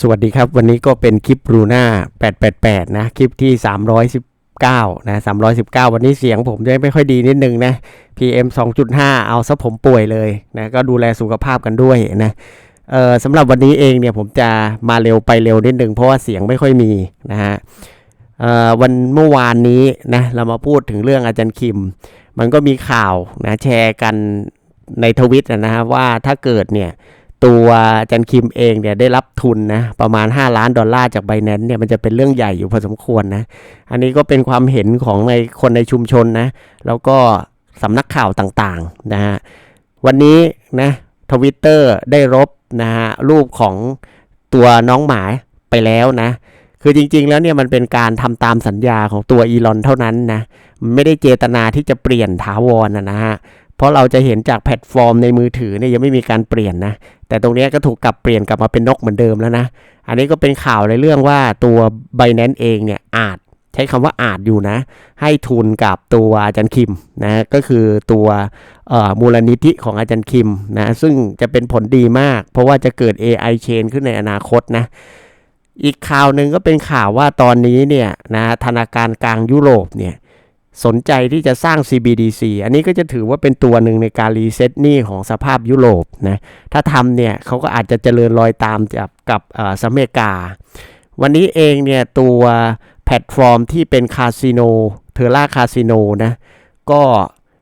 สวัสดีครับวันนี้ก็เป็นคลิปรูน่า888 นะ คลิปที่ 319 นะ 319 วันนี้เสียงผมจะไม่ค่อยดีนิดนึงนะ PM 2.5 เอาซะผมป่วยเลยนะ ก็ดูแลสุขภาพกันด้วยนะเออสำหรับวันนี้เองเนี่ยผมจะมาเร็วไปเร็วนิดนึงเพราะว่าเสียงไม่ค่อยมีนะฮะเออวันเมื่อวานนี้นะเรามาพูดถึงเรื่องอาจารย์คิม มันก็มีข่าวนะแชร์กันในทวิตนะฮะว่าถ้าเกิดเนี่ย ตัวจันคิมเองเนี่ยได้รับทุนนะประมาณ 5 ล้านดอลลาร์จากไบแนนเนี่ยมันจะเป็นเรื่องใหญ่อยู่พอสมควรนะ อันนี้ก็เป็นความเห็นของในคนในชุมชนนะ แล้วก็สำนักข่าวต่างๆนะฮะวันนี้นะทวิตเตอร์ได้รบนะฮะรูปของตัวน้องหมาไปแล้วนะ คือจริงๆแล้วเนี่ยมันเป็นการทำตามสัญญาของตัวอีลอนเท่านั้นนะไม่ได้เจตนาที่จะเปลี่ยนถาวรนนะฮะ เพราะเราจะเห็นจากแพลตฟอร์มในมือถือเนี่ยยังไม่มีการเปลี่ยนนะ แต่ตรงนี้ก็ถูกกลับเปลี่ยนกลับมาเป็นนกเหมือนเดิมแล้วนะ อันนี้ก็เป็นข่าวในเรื่องว่าตัว b บ n a n c e เองเนี่ยอาจใช้คำว่าอาจอยู่นะ ให้ทุนกับตัวอาจารย์คิมนะก็คือตัวมูลนิธิของอาจารย์คิมนะซึ่งจะเป็นผลดีมาก เพราะว่าจะเกิด AI chain ขึ้นในอนาคตนะอีกข่าวหนึ่งก็เป็นข่าวว่าตอนนี้เนี่ยนะธนาคารกลางยุโรปเนี่ย สนใจที่จะสร้าง CBDC อันนี้ก็จะถือว่าเป็นตัวหนึ่งในการรีเซ็ตหนี้ของสภาพยุโรปนะ ถ้าทำเนี่ยเขาก็อาจจะเจริญรอยตามกับกับเอ่อสหรัฐอเมริกา วันนี้เองเนี่ยตัวแพลตฟอร์มที่เป็นคาสิโนเทอร่าคาสิโนนะ ก็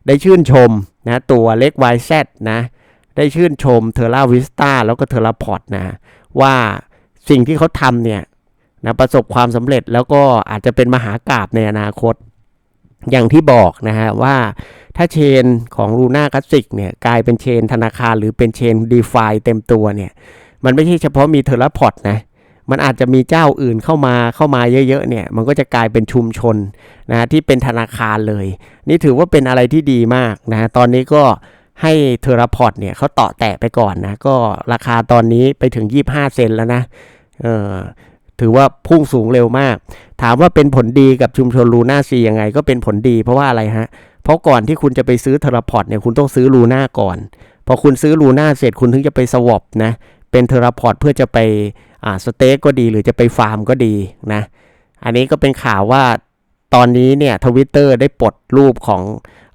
ได้ชื่นชมนะตัวเล็ก YZ นะได้ชื่นชมเทอร่าวิสตาแล้วก็เทอร่าพอร์ตนะว่าสิ่งที่เขาทำเนี่ยนะประสบความสำเร็จแล้วก็อาจจะเป็นมหากราบในอนาคต อย่างที่บอกนะฮะว่าถ้าเชนของ Luna Classic เนี่ยกลายเป็นเชนธนาคารหรือเป็นเชน d e f i เต็มตัวเนี่ย มันไม่ใช่เฉพาะมีเทอร์พอร์ตนะมันอาจจะมีเจ้าอื่นเข้ามาเข้ามาเยอะๆเนี่ย มันก็จะกลายเป็นชุมชนนะที่เป็นธนาคารเลย นี่ถือว่าเป็นอะไรที่ดีมากนะตอนนี้ก็ให้เทอร์พอร์ตเนี่ยเขาต่อแตะไปก่อนนะ ก็ราคาตอนนี้ไปถึง 25 เซนแล้วนะเออ ถือว่าพุ่งสูงเร็วมาก ถามว่าเป็นผลดีกับชุมชนลูน่าซียังไง ก็เป็นผลดีเพราะว่าอะไรฮะ เพราะก่อนที่คุณจะไปซื้อเทราพอร์ตเนี่ยคุณต้องซื้อลูน่าก่อน พอคุณซื้อลูน่าเสร็จคุณถึงจะไปสวอปนะ เป็นเทราพอร์ตเพื่อจะไปอ่าสเต็กก็ดีหรือจะไปฟาร์มก็ดีนะ อันนี้ก็เป็นข่าวว่าตอนนี้เนี่ยทวิตเตอร์ได้ปลดรูปของ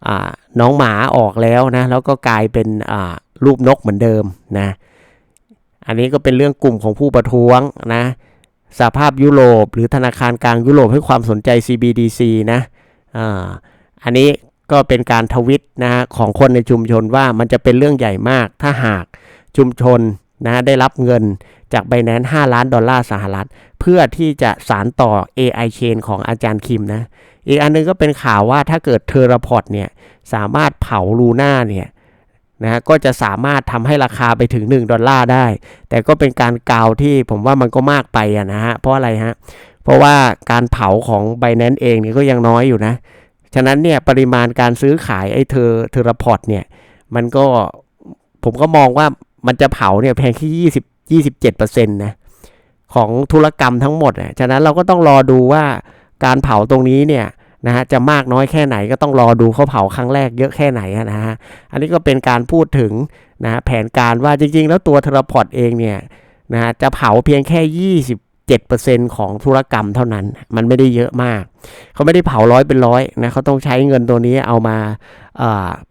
อาน้องหมาออกแล้วนะ แล้วก็กลายเป็นอ่ารูปนกเหมือนเดิมนะ อันนี้ก็เป็นเรื่องกลุ่มของผู้ประท้วงนะ สหภาพยุโรป หรือธนาคารกลางยุโรปให้ความสนใจ CBDC นะอ่าอันนี้ก็เป็นการทวิตนะของคนในชุมชนว่ามันจะเป็นเรื่องใหญ่มาก ถ้าหากชุมชนนะได้รับเงินจากไบแนน5ล้านดอลลาร์สหรัฐ เพื่อที่จะสารต่อ AI chain ของอาจารย์คิมนะ อีกอันนึงก็เป็นข่าวว่าถ้าเกิดเทอร์พอร์ตเนี่ย สามารถเผาลูน่าเนี่ย นะฮะก็จะสามารถทำให้ราคาไปถึง 1 ดอลลาร์ได้ แต่ก็เป็นการกล่าวที่ผมว่ามันก็มากไปอะนะฮะเพราะอะไรฮะเพราะว่าการเผาของ b บ n a n c e เองเนี่ยก็ยังน้อยอยู่นะ ฉะนั้นเนี่ยปริมาณการซื้อขายไอ้เทอเทอร์พอร์ตเนี่ยมันก็ผมก็มองว่ามันจะเผาเนี่ยเพียงแค่ยี่สิบยี่สิบเจ็ดเปอร์เซ็นต์นะของธุรกรรมทั้งหมดอะฉะนั้นเราก็ต้องรอดูว่าการเผาตรงนี้เนี่ย นะฮะจะมากน้อยแค่ไหนก็ต้องรอดูเขาเผาครั้งแรกเยอะแค่ไหนนะฮะอันนี้ก็เป็นการพูดถึงนะแผนการว่าจริง ๆ แล้วตัวเทรพอร์ตเองเนี่ยนะฮะจะเผาเพียงแค่ยี่สิบ7%ของธุรกรรมเท่านั้น มันไม่ได้เยอะมาก เขาไม่ได้เผาร้อยเป็นร้อยนะเขาต้องใช้เงินตัวนี้เอามา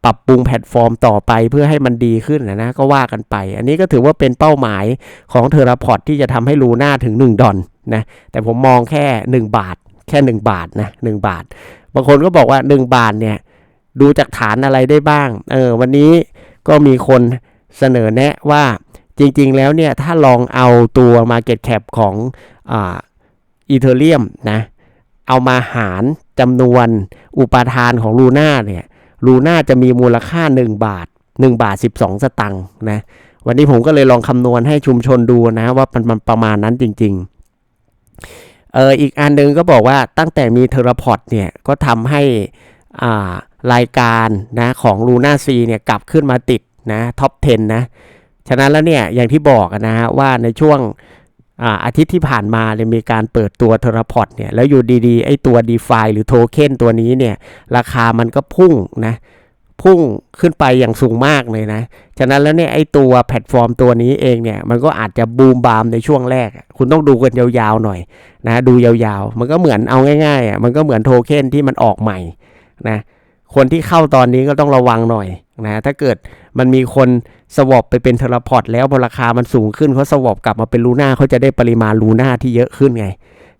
ปรับปรุงแพลตฟอร์มต่อไปเพื่อให้มันดีขึ้นนะนะก็ว่ากันไป อันนี้ก็ถือว่าเป็นเป้าหมายของเทอร์พอร์ตที่จะทำให้ลูน่าถึง 1 ดอลนะแต่ผมมองแค่ 1 บาท แค่ 1 บาทนะ1บาท บางคนก็บอกว่า 1 บาทเนี่ยดูจากฐานอะไรได้บ้าง เออวันนี้ก็มีคนเสนอแนะว่าจริงๆแล้วเนี่ยถ้าลองเอาตัว Market Cap ของอีเทเรียมนะเอามาหารจำนวนอุปทานของลูน่าเนี่ยลูน่าจะมีมูลค่า 1 บาท 1 บาท 12 สตังค์นะวันนี้ผมก็เลยลองคำนวณให้ชุมชนดูนะว่ามันประมาณนั้นจริง ๆ เอออีกอันหนึ่งก็บอกว่าตั้งแต่มีเทอร์พอร์ตเนี่ยก็ทำให้อ่ารายการนะของลูน่าซีเนี่ยกลับขึ้นมาติดนะท็อป 10 นะ ฉะนั้นแล้วเนี่ยอย่างที่บอกนะฮะว่าในช่วงอาทิตย์ที่ผ่านมาเนี่ยมีการเปิดตัวเทอร์พอร์ตเนี่ยแล้วอยู่ดีๆ ไอ้ตัว d e f าหรือโทเค็นตัวนี้เนี่ย ราคามันก็พุ่งนะ พุ่งขึ้นไปอย่างสูงมากเลยนะ ฉะนั้นแล้วเนี่ยไอ้ตัวแพลตฟอร์มตัวนี้เองเนี่ยมันก็อาจจะบูมบามในช่วงแรก คุณต้องดูกันยาวๆหน่อยนะดูยาวๆ มันก็เหมือนเอาง่ายๆอะมันก็เหมือนโทเค็นที่มันออกใหม่นะคนที่เข้าตอนนี้ก็ต้องระวังหน่อยนะถ้าเกิดมันมีคนสวอปไปเป็นเทเลพอร์ตแล้วพอราคามันสูงขึ้นเขาสวอปกลับมาเป็นลูน่าเขาจะได้ปริมาณลูน่าที่เยอะขึ้นไง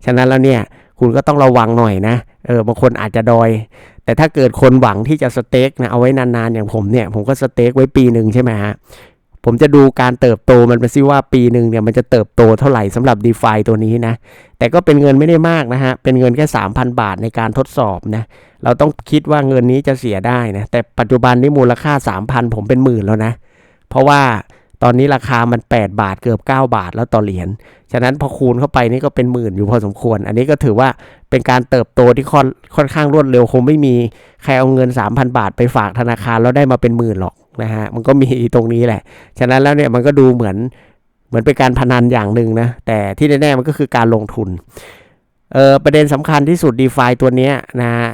ฉะนั้นแล้วเนี่ย คุณก็ต้องระวังหน่อยนะ เออบางคนอาจจะดอย แต่ถ้าเกิดคนหวังที่จะสเต็กนะเอาไว้นานๆอย่างผมเนี่ย ผมก็สเต็กไว้ปีหนึ่งใช่ไหมฮะผมจะดูการเติบโตมันไปซิว่าปีหนึ่งเนี่ยมันจะเติบโตเท่าไหร่สำหรับ d e f าตัวนี้นะ แต่ก็เป็นเงินไม่ได้มากนะฮะ เป็นเงินแค่ 3,000 บาทในการทดสอบนะ เราต้องคิดว่าเงินนี้จะเสียได้นะ แต่ปัจจุบันนี้มูลค่า 3,000 ผมเป็นหมื่นแล้วนะ เพราะว่า ตอนนี้ราคามัน 8 บาทเกือบ 9 บาทแล้วต่อเหรียญ ฉะนั้นพอคูณเข้าไปนี่ก็เป็นหมื่นอยู่พอสมควร อันนี้ก็ถือว่าเป็นการเติบโตที่ค่อนค่อนข้างรวดเร็วคงไม่มีใครเอาเงิน 3,000 บาทไปฝากธนาคารแล้วได้มาเป็นหมื่นหรอกนะฮะ มันก็มีตรงนี้แหละ ฉะนั้นแล้วเนี่ยมันก็ดูเหมือนเหมือนเป็นการพนันอย่างหนึ่งนะ แต่ที่แน่ๆมันก็คือการลงทุน เออประเด็นสำคัญที่สุด d e f าตัวนี้นะฮะ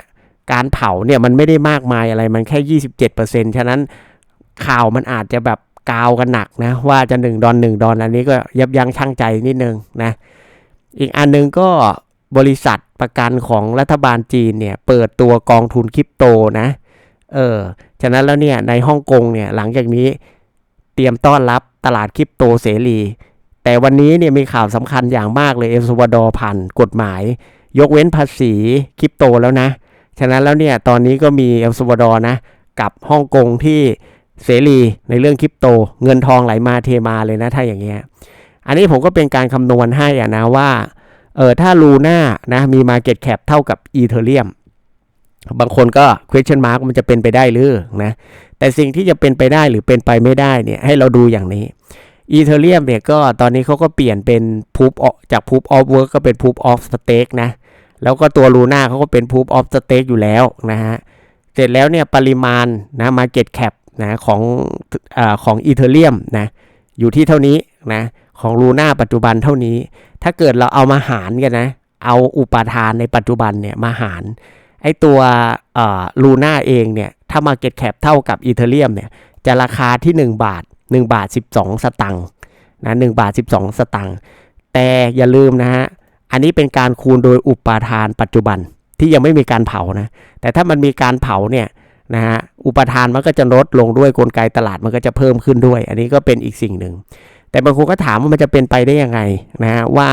การเผาเนี่ยมันไม่ได้มากมายอะไรมันแค่ 27%ฉะนั้นข่าวมันอาจจะแบบ กาวกันหนักนะ ว่าจะ 1 ดอน 1 ดอนอันนี้ก็ยับยั้งชั่งใจนิดนึงนะ อีกอันนึงก็บริษัทประกันของรัฐบาลจีนเนี่ยเปิดตัวกองทุนคริปโตนะ เออ ฉะนั้นแล้วเนี่ยในฮ่องกงเนี่ยหลังจากนี้เตรียมต้อนรับตลาดคริปโตเสรี แต่วันนี้เนี่ยมีข่าวสำคัญอย่างมากเลยเอลซาวาดอร์ผ่านกฎหมาย ยกเว้นภาษีคริปโตแล้วนะ ฉะนั้นแล้วเนี่ยตอนนี้ก็มีเอลซาวาดอร์นะกับฮ่องกงที่ เสรีในเรื่องคริปโต เงินทองไหลมาเทมาเลยนะถ้าอย่างเงี้ยอันนี้ผมก็เป็นการคำนวณให้อะนะว่าเออถ้าลูน่านะมี Market Cap เท่ากับอีเทเรียมบางคนก็ question mark มันจะเป็นไปได้หรือนะแต่สิ่งที่จะเป็นไปได้หรือเป็นไปไม่ได้เนี่ยให้เราดูอย่างนี้อีเทเรียมเนี่ยก็ตอนนี้เขาก็เปลี่ยนเป็น proof of จาก proof of work ก็เป็น proof of stake นะแล้วก็ตัวลูน่าเขาก็เป็น proof of stake อยู่แล้วนะฮะเสร็จแล้วเนี่ยปริมาณนะ market cap นะของอของอีเทเรียมนะอยู่ที่เท่านี้นะของลูน่าปัจจุบันเท่านี้ ถ้าเกิดเราเอามาหารกันนะ เอาอุปทานในปัจจุบันเนี่ยมาหารไอตัวลูน่าเองเนี่ยถ้า Market Cap เท่ากับอีเทเรียมเนี่ยจะราคาที่ 1 บาท 1 บาท 12 สตังค์นะ1บาท 12 สตังค์แต่อย่าลืมนะฮะอันนี้เป็นการคูณโดยอุปทานปัจจุบันที่ยังไม่มีการเผานะแต่ถ้ามันมีการเผาเนี่ย นะฮะอุปทานมันก็จะลดลงด้วยกลไกตลาดมันก็จะเพิ่มขึ้นด้วย อันนี้ก็เป็นอีกสิ่งหนึ่ง แต่บางคนก็ถามว่ามันจะเป็นไปได้ยังไงนะฮะว่า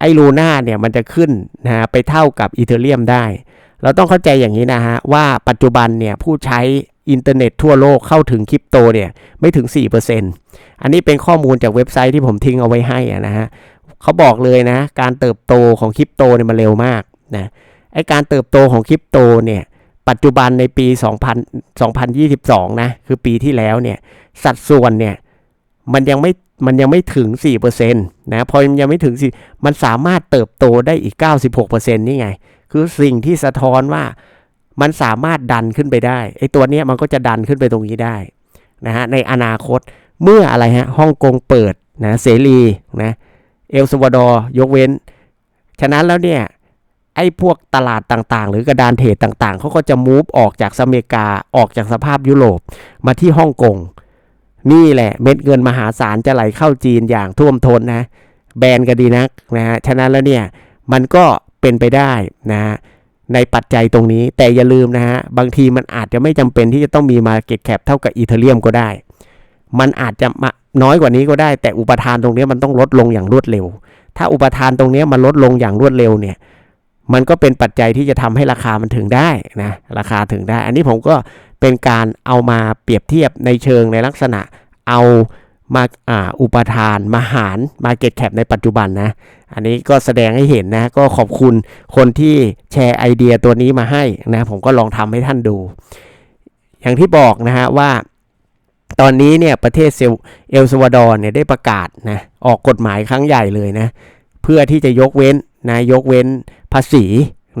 ไอ้ลูน่าเนี่ยมันจะขึ้นนะฮะไปเท่ากับอีเทเรียมได้ เราต้องเข้าใจอย่างนี้นะฮะว่าปัจจุบันเนี่ยผู้ใช้อินเทอร์เน็ตทั่วโลกเข้าถึงคริปโตเนี่ยไม่ถึง 4%อันนี้เป็นข้อมูลจากเว็บไซต์ที่ผมทิ้งเอาไว้ให้นะฮะเขาบอกเลยนะ การเติบโตของคริปโตเนี่ยมันเร็วมากนะไอการเติบโตของคริปโตเนี่ย ปัจจุบันในปี 2000 2022 นะ คือปีที่แล้วเนี่ย สัดส่วนเนี่ย มันยังไม่มันยังไม่ถึง 4%นะพอยังไม่ถึง 4 มันสามารถเติบโตได้อีก 96%นี่ไง คือสิ่งที่สะท้อนว่ามันสามารถดันขึ้นไปได้ไอ้ตัวเนี้ยมันก็จะดันขึ้นไปตรงนี้ได้นะฮะในอนาคตเมื่ออะไรฮะฮ่องกงเปิดนะเสรีนะเอลซาวาดอร์ยกเว้น ฉะนั้นแล้วเนี่ย ไอ้พวกตลาดต่างๆ หรือกระดานเทรดต่างๆ เขาก็จะมูฟออกจากอเมกาออกจากสภาพยุโรปมาที่ฮ่องกงนี่แหละเม็ดเงินมหาศาลจะไหลเข้าจีนอย่างท่วมท้นนะ แบนก็ดีนักนะฮะฉะนั้นแล้วเนี่ยมันก็เป็นไปได้นะฮะในปัจจัยตรงนี้แต่อย่าลืมนะฮะบางทีมันอาจจะไม่จำเป็นที่จะต้องมี Market Cap เท่ากับอีเทเรียมก็ได้ มันอาจจะน้อยกว่านี้ก็ได้ แต่อุปทานตรงนี้มันต้องลดลงอย่างรวดเร็ว ถ้าอุปทานตรงนี้มันลดลงอย่างรวดเร็วเนี่ย มันก็เป็นปัจจัยที่จะทำให้ราคามันถึงได้นะราคาถึงได้ อันนี้ผมก็เป็นการเอามาเปรียบเทียบในเชิงในลักษณะเอามาอ่าอุปทานมาหารมาเก็ตแคปในปัจจุบันนะ อันนี้ก็แสดงให้เห็นนะ ก็ขอบคุณคนที่แชร์ไอเดียตัวนี้มาให้นะ ผมก็ลองทำให้ท่านดู อย่างที่บอกนะฮะว่า ตอนนี้เนี่ยประเทศเอลซาวาดอร์เนี่ยได้ประกาศนะออกกฎหมายครั้งใหญ่เลยนะ เพื่อที่จะยกเว้น นะยกเว้นภาษี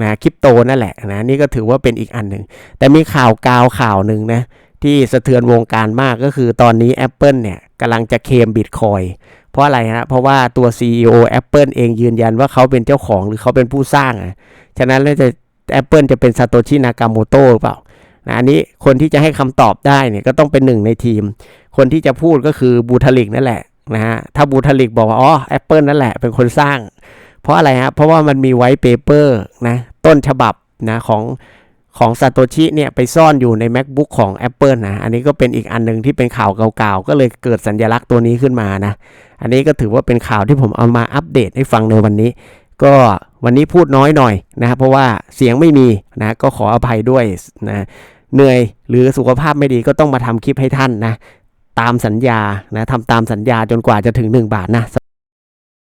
นะคริปโตนั่นแหละนะนี่ก็ถือว่าเป็นอีกอันหนึ่ง แต่มีข่าวกาวข่าวหนึ่งนะที่สะเทือนวงการมากก็คือตอนนี้ Apple เนี่ยกำลังจะเคมบิตคอยเพราะอะไรฮะเพราะว่าตัว CEO Apple เองยืนยันว่าเขาเป็นเจ้าของหรือเขาเป็นผู้สร้างอะฉะนั้นแล้วจะ Apple จะเป็นซาโตชินากาโมโตหรือเปล่านะอันนี้คนที่จะให้คำตอบได้เนี่ยก็ต้องเป็นหนึ่งในทีม คนที่จะพูดก็คือบูทาลิกนั่นแหละนะฮะถ้าบูทาลิกบอกว่าอ๋อแอปเปิลนั่นแหละเป็นคนสร้าง เพราะอะไรฮะเพราะว่ามันมีไวท์เปเปอร์นะต้นฉบับนะของของซาโตชิเนี่ยไปซ่อนอยู่ใน macbook ของ Apple นะ อันนี้ก็เป็นอีกอันหนึ่งที่เป็นข่าวเก่าๆ ก็เลยเกิดสัญลักษณ์ตัวนี้ขึ้นมานะ อันนี้ก็ถือว่าเป็นข่าวที่ผมเอามาอัปเดตให้ฟังในวันนี้ ก็วันนี้พูดน้อยหน่อยนะเพราะว่าเสียงไม่มีนะก็ขออภัยด้วยนะเหนื่อยหรือสุขภาพไม่ดีก็ต้องมาทำคลิปให้ท่านนะ ตามสัญญานะทำตามสัญญาจนกว่าจะถึง 1 บาทนะ